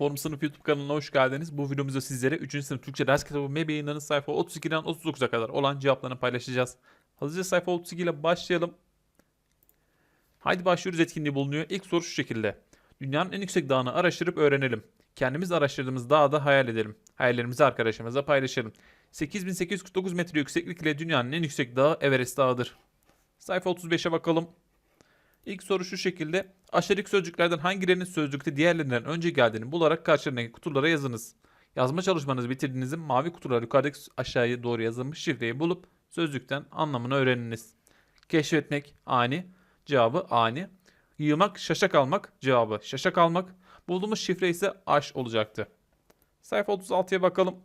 Forum Sınıf YouTube kanalına hoş geldiniz. Bu videomuzda sizlere 3. sınıf Türkçe ders kitabı MEB yayınlarının sayfa 32'den 39'a kadar olan cevaplarını paylaşacağız. Hızlıca sayfa 32 ile başlayalım. Haydi başlıyoruz etkinliği bulunuyor. İlk soru şu şekilde. Dünyanın en yüksek dağını araştırıp öğrenelim. Kendimiz araştırdığımız dağı da hayal edelim. Hayallerimizi arkadaşlarımıza paylaşalım. 8849 metre yükseklik ile dünyanın en yüksek dağı Everest Dağı'dır. Sayfa 35'e bakalım. İlk soru şu şekilde. Aşağıdaki sözcüklerden hangilerinin sözcükte diğerlerinden önce geldiğini bularak karşılarındaki kutulara yazınız. Yazma çalışmanızı bitirdiğinizde mavi kutular yukarıdaki aşağıya doğru yazılmış şifreyi bulup sözcükten anlamını öğreniniz. Keşfetmek ani, cevabı ani. Yığmak, şaşak almak, cevabı şaşak almak. Bulduğumuz şifre ise aş olacaktı. Sayfa 36'ya bakalım.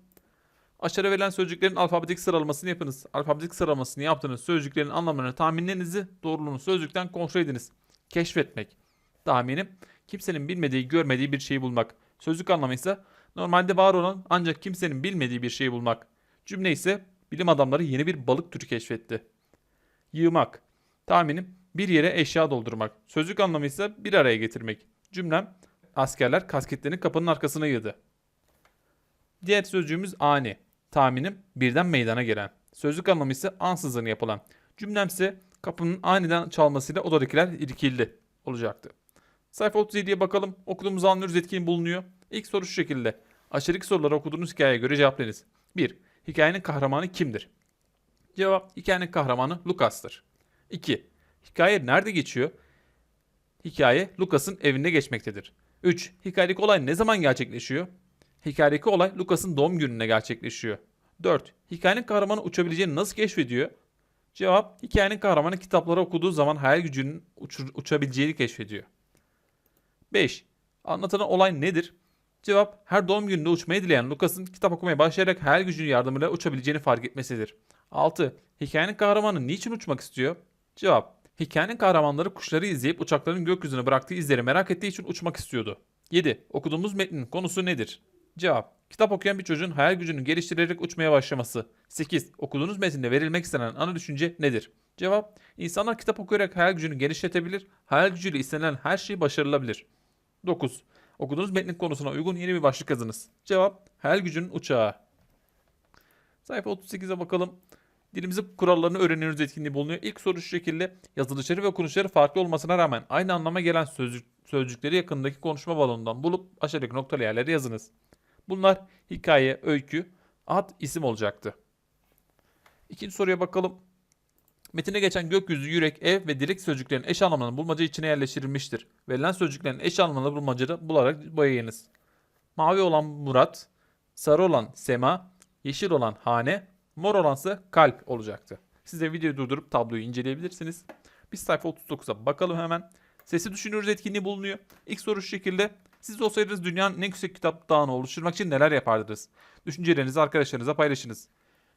Aşağıda verilen sözcüklerin alfabetik sıralamasını yapınız. Alfabetik sıralamasını yaptığınız sözcüklerin anlamlarını tahminlerinizi doğruluğunu sözcükten kontrol ediniz. Keşfetmek. Tahminim kimsenin bilmediği, görmediği bir şeyi bulmak. Sözlük anlamı ise normalde var olan ancak kimsenin bilmediği bir şeyi bulmak. Cümle ise bilim adamları yeni bir balık türü keşfetti. Yığmak. Tahminim bir yere eşya doldurmak. Sözlük anlamı ise bir araya getirmek. Cümlem askerler kasketlerini kapının arkasına yığdı. Diğer sözcüğümüz ani. Tahminim birden meydana gelen. Sözlük anlamı ise ansızın yapılan. Cümlem ise kapının aniden çalmasıyla odadakiler irkildi olacaktı. Sayfa 37'ye bakalım. Okuduğumuzu anlıyoruz etkin bulunuyor. İlk soru şu şekilde. Aşağıdaki sorulara okuduğunuz hikayeye göre cevaplayınız. 1. Hikayenin kahramanı kimdir? Cevap hikayenin kahramanı Lucas'tır. 2. Hikaye nerede geçiyor? Hikaye Lucas'ın evinde geçmektedir. 3. Hikayedeki olay ne zaman gerçekleşiyor? Hikayedeki olay Lucas'ın doğum gününe gerçekleşiyor. 4. Hikayenin kahramanı uçabileceğini nasıl keşfediyor? Cevap, hikayenin kahramanı kitapları okuduğu zaman hayal gücünün uçur- uçabileceğini keşfediyor. 5. Anlatılan olay nedir? Cevap, her doğum gününde uçmayı dileyen Lucas'ın kitap okumaya başlayarak hayal gücünün yardımıyla uçabileceğini fark etmesidir. 6. Hikayenin kahramanı niçin uçmak istiyor? Cevap, hikayenin kahramanları kuşları izleyip uçakların gökyüzüne bıraktığı izleri merak ettiği için uçmak istiyordu. 7. Okuduğumuz metnin konusu nedir? Cevap, kitap okuyan bir çocuğun hayal gücünü geliştirerek uçmaya başlaması. 8. Okuduğunuz metinde verilmek istenen ana düşünce nedir? Cevap, insanlar kitap okuyarak hayal gücünü genişletebilir, hayal gücüyle istenilen her şey başarılabilir. 9. Okuduğunuz metnin konusuna uygun yeni bir başlık yazınız. Cevap, hayal gücünün uçağı. Sayfa 38'e bakalım. Dilimizin kurallarını öğreniyoruz etkinliği bulunuyor. İlk soru şu şekilde. Yazılışları ve okunuşları farklı olmasına rağmen aynı anlama gelen sözcük, sözcükleri yakındaki konuşma balonundan bulup aşağıdaki noktalı yerlere yazınız. Bunlar hikaye, öykü, ad, isim olacaktı. İkinci soruya bakalım. Metine geçen gökyüzü, yürek, ev ve direkt sözcüklerin eş anlamlarını bulmaca içine yerleştirilmiştir. Verilen sözcüklerin eş anlamlarını bulmacada bularak boyayınız. Mavi olan Murat, sarı olan Sema, yeşil olan Hane, mor olansa kalp olacaktı. Siz de videoyu durdurup tabloyu inceleyebilirsiniz. Biz sayfa 39'a bakalım hemen. Sesi düşünüyoruz etkinliği bulunuyor. İlk soru şu şekilde. Siz olsaydınız dünyanın en yüksek kitap dağını oluşturmak için neler yapardınız? Düşüncelerinizi arkadaşlarınıza paylaşınız.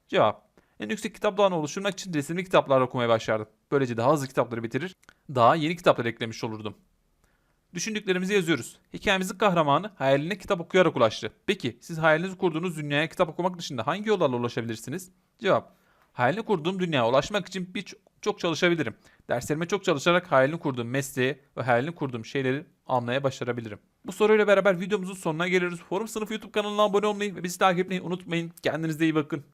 Cevap. En yüksek kitap dağını oluşturmak için resimli kitaplar okumaya başlardım. Böylece daha hızlı kitapları bitirir, daha yeni kitaplar eklemiş olurdum. Düşündüklerimizi yazıyoruz. Hikayemizin kahramanı hayaline kitap okuyarak ulaştı. Peki siz hayalinizi kurduğunuz dünyaya kitap okumak dışında hangi yollarla ulaşabilirsiniz? Cevap. Hayalini kurduğum dünyaya ulaşmak için bir çok çalışabilirim. Derslerime çok çalışarak hayalini kurduğum mesleği ve hayalini kurduğum şeyleri almaya başarabilirim. Bu soruyla beraber videomuzun sonuna geliyoruz. Forum sınıfı YouTube kanalına abone olmayı ve bizi takip etmeyi unutmayın. Kendinize iyi bakın.